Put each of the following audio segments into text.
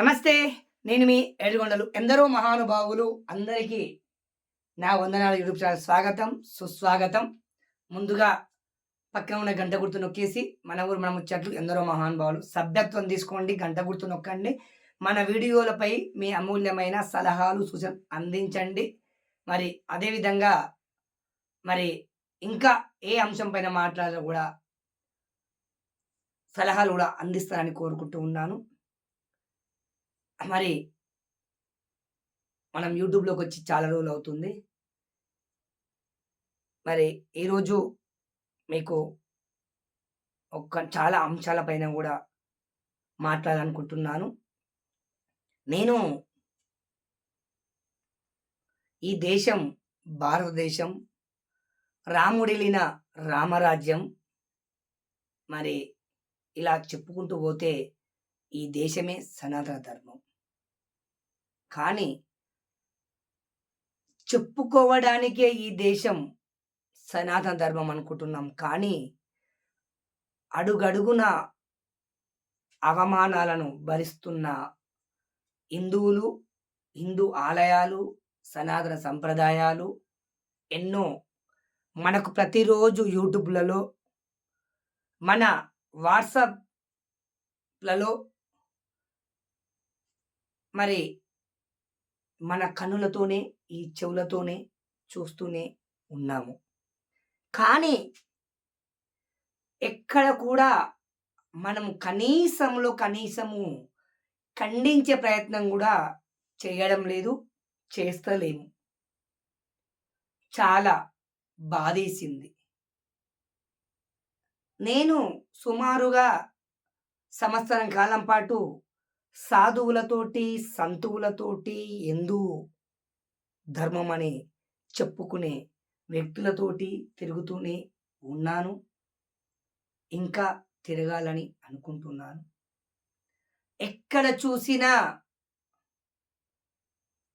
నమస్తే నేను మీ ఏడుగొండలు. ఎందరో మహానుభావులు అందరికీ నా వందనాల యూట్యూబ్ ఛానల్ స్వాగతం సుస్వాగతం. ముందుగా పక్కన ఉన్న గంట గుర్తు నొక్కేసి మన ఊరు మన ముచ్చట్లు ఎందరో మహానుభావులు. సభ్యత్వం తీసుకోండి గంట గుర్తు నొక్కండి. మన వీడియోలపై మీ అమూల్యమైన సలహాలు సూచన అందించండి. మరి అదేవిధంగా మరి ఇంకా ఏ అంశం పైన మాట్లాడాలో కూడా సలహాలు కూడా అందిస్తారని కోరుకుంటూ ఉన్నాను. మరి మనం యూట్యూబ్లోకి వచ్చి చాలా రోజులు అవుతుంది మరి ఈరోజు మీకు ఒక చాలా అంశాలపైన కూడా మాట్లాడాలనుకుంటున్నాను. నేను ఈ దేశం భారతదేశం రాముడిలిన రామరాజ్యం మరి ఇలా చెప్పుకుంటూ పోతే ఈ దేశమే సనాతన ధర్మం. కానీ చెప్పుకోవడానికే ఈ దేశం సనాతన ధర్మం అనుకుంటున్నాం. కానీ అడుగడుగున అవమానాలను భరిస్తున్న హిందువులు హిందూ ఆలయాలు సనాతన సంప్రదాయాలు ఎన్నో మనకు ప్రతిరోజు యూట్యూబ్లలో మన వాట్సాప్లలో మరి మన కన్నులతోనే ఈ చెవులతోనే చూస్తూనే ఉన్నాము. కానీ ఎక్కడ కూడా మనము కనీసంలో కనీసము ఖండించే ప్రయత్నం కూడా చేయడం లేదు చేస్తలేము. చాలా బాధేసింది. నేను సుమారుగా సంవత్సరం కాలం పాటు సాధువులతోటి సంతువులతోటి ఎందు ధర్మం అని చెప్పుకునే వ్యక్తులతోటి తిరుగుతూనే ఉన్నాను. ఇంకా తిరగాలని అనుకుంటున్నాను. ఎక్కడ చూసినా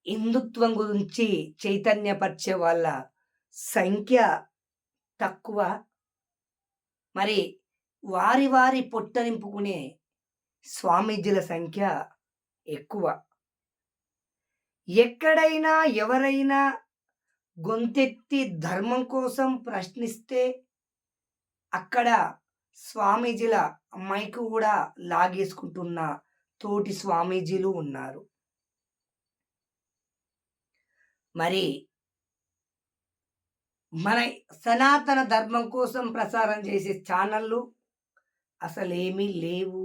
హిందుత్వం గురించి చైతన్యపరిచే వాళ్ళ సంఖ్య తక్కువ. మరి వారి వారి పొట్ట నింపుకునే స్వామీజీల సంఖ్య ఎక్కువ. ఎక్కడైనా ఎవరైనా గొంతెత్తి ధర్మం కోసం ప్రశ్నిస్తే అక్కడ స్వామీజీల మైకు కూడా లాగేసుకుంటున్న తోటి స్వామీజీలు ఉన్నారు. మరి మన సనాతన ధర్మం కోసం ప్రసారం చేసే ఛానళ్ళు అసలేమీ లేవు.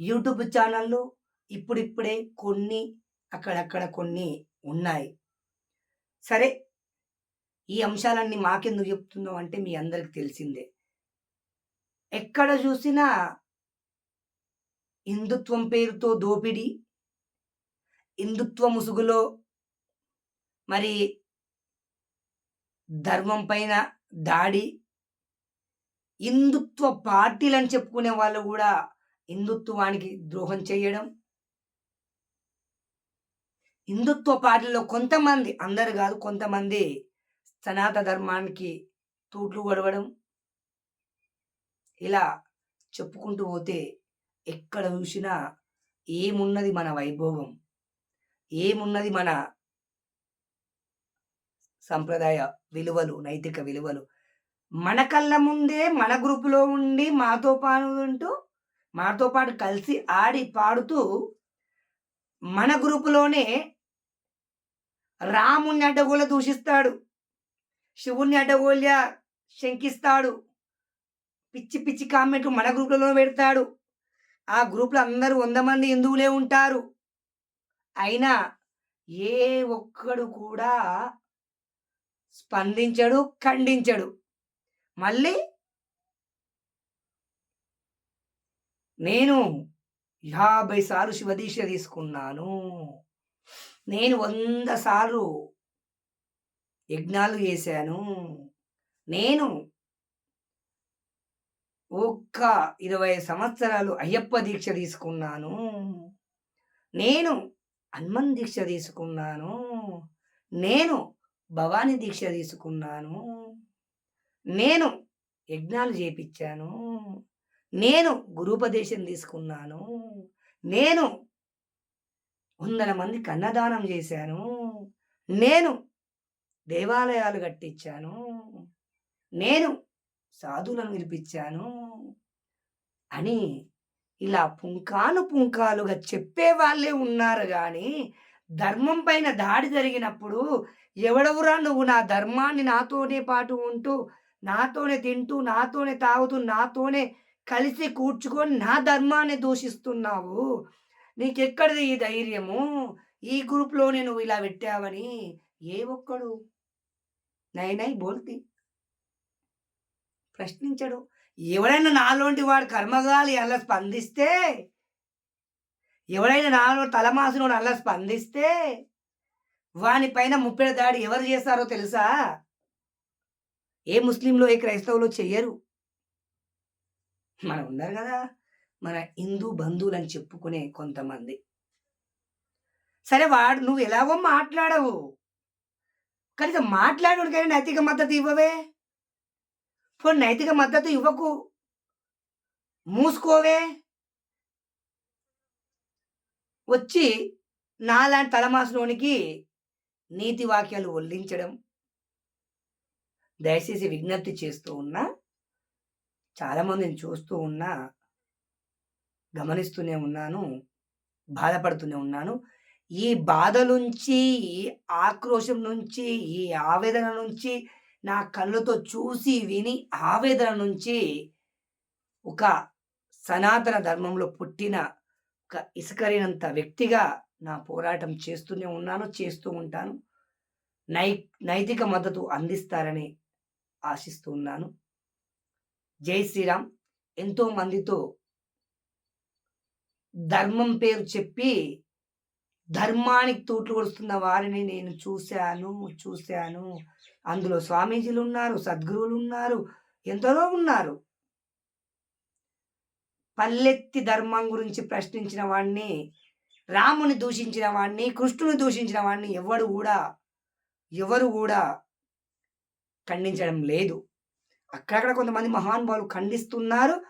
యూట్యూబ్ ఛానళ్ళు ఇప్పుడిప్పుడే కొన్ని అక్కడక్కడ కొన్ని ఉన్నాయి. సరే ఈ అంశాలన్నీ మాకెందుకు చెప్తున్నాం అంటే మీ అందరికి తెలిసిందే. ఎక్కడ చూసినా హిందుత్వం పేరుతో దోపిడీ హిందుత్వ ముసుగులో మరి ధర్మం పైన దాడి హిందుత్వ పార్టీలు అని చెప్పుకునే వాళ్ళు కూడా హిందుత్వానికి ద్రోహం చేయడం. హిందుత్వ పార్టీలో కొంతమంది అందరు కాదు కొంతమంది సనాతన ధర్మానికి తూట్లు గడవడం ఇలా చెప్పుకుంటూ పోతే ఎక్కడ చూసినా ఏమున్నది మన వైభోగం. ఏమున్నది మన సంప్రదాయ విలువలు నైతిక విలువలు. మన కళ్ళ ముందే మన గ్రూపులో ఉండి మాతో పాను ఉంటూ మాతో పాటు కలిసి ఆడి పాడుతూ మన గ్రూపులోనే రాముణ్ణి అడ్డగోల దూషిస్తాడు. శివుణ్ణి అడ్డగోల్య శంకిస్తాడు. పిచ్చి పిచ్చి కామెంట్లు మన గ్రూప్లలో పెడతాడు. ఆ గ్రూప్లో అందరూ వంద మంది హిందువులే ఉంటారు. అయినా ఏ ఒక్కడు కూడా స్పందించడు ఖండించడు. మళ్ళీ నేను యాభై సార్లు శివదీక్ష తీసుకున్నాను. నేను వంద సార్లు యజ్ఞాలు చేశాను. నేను ఒక్క ఇరవై సంవత్సరాలు అయ్యప్ప దీక్ష తీసుకున్నాను. నేను హనుమన్ దీక్ష తీసుకున్నాను. నేను భవానీ దీక్ష తీసుకున్నాను. నేను యజ్ఞాలు చేపించాను. నేను గురుపదేశం తీసుకున్నాను. నేను వందల మందికి అన్నదానం చేశాను. నేను దేవాలయాలు కట్టించాను. నేను సాధువులను పిలిపించాను అని ఇలా పుంకాను పుంకాలుగా చెప్పే వాళ్ళే ఉన్నారు కానీ ధర్మం పైన దాడి జరిగినప్పుడు ఎవడెవరా నువ్వు నా ధర్మాన్ని నాతోనే పాటు ఉంటూ నాతోనే తింటూ నాతోనే తాగుతూ నాతోనే కలిసి కూర్చుకొని నా ధర్మాన్ని దూషిస్తున్నావు. నీకెక్కడిది ఈ ధైర్యము? ఈ గ్రూప్లోనే నువ్వు ఇలా పెట్టావని ఏ ఒక్కడు. నై నై బోల్తి ప్రశ్నించడు. ఎవడైనా నాలోంటి వాడు కర్మగాలి అలా స్పందిస్తే ఎవడైనా నాలో తలమాసినోడు అలా స్పందిస్తే వాని పైన ముప్పెడ దాడి ఎవరు చేస్తారో తెలుసా? ఏ ముస్లింలో ఏ క్రైస్తవులు చెయ్యరు. మనం ఉన్నారు కదా మన హిందూ బంధువులు అని చెప్పుకునే కొంతమంది. సరే వాడు నువ్వు ఎలాగో మాట్లాడవు. కనుక మాట్లాడడానికి నైతిక మద్దతు ఇవ్వవే. పోనీ నైతిక మద్దతు ఇవ్వకు. మూసుకోవే. వచ్చి నాలాంటి తలమాసలోనికి నీతి వాక్యాలు ఒల్లించడం దయచేసి విజ్ఞప్తి చేస్తూ ఉన్నా. చాలామందిని చూస్తూ ఉన్నా గమనిస్తూనే ఉన్నాను బాధపడుతూనే ఉన్నాను. ఈ బాధ నుంచి ఈ ఆక్రోశం నుంచి ఈ ఆవేదన నుంచి నా కళ్ళతో చూసి విని ఆవేదన నుంచి ఒక సనాతన ధర్మంలో పుట్టిన ఒక ఇసుకరినంత వ్యక్తిగా నా పోరాటం చేస్తూనే ఉన్నాను చేస్తూ ఉంటాను. నై నైతిక మద్దతు అందిస్తారని ఆశిస్తూ ఉన్నాను. జై శ్రీరామ్. ఎంతో మందితో ధర్మం పేరు చెప్పి ధర్మానికి తూట్లు కొడుస్తున్న వారిని నేను చూశాను చూశాను. అందులో స్వామీజీలు ఉన్నారు సద్గురువులు ఉన్నారు ఎందరో ఉన్నారు. పల్లెత్తి ధర్మం గురించి ప్రశ్నించిన వాడిని రాముని దూషించిన వాడిని కృష్ణుని దూషించిన వాడిని ఎవడు కూడా ఎవరు కూడా ఖండించడం లేదు. అక్కడక్కడ కొంతమంది మహానుభావులు ఖండిస్తున్నారు.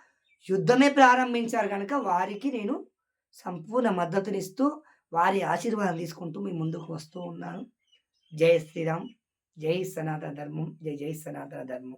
యుద్ధమే ప్రారంభించారు కనుక వారికి నేను సంపూర్ణ మద్దతునిస్తూ వారి ఆశీర్వాదం తీసుకుంటూ మీ ముందుకు వస్తూ ఉన్నాను. జై శ్రీరామ్. జై సనాతన ధర్మం. జై జై సనాతన ధర్మం.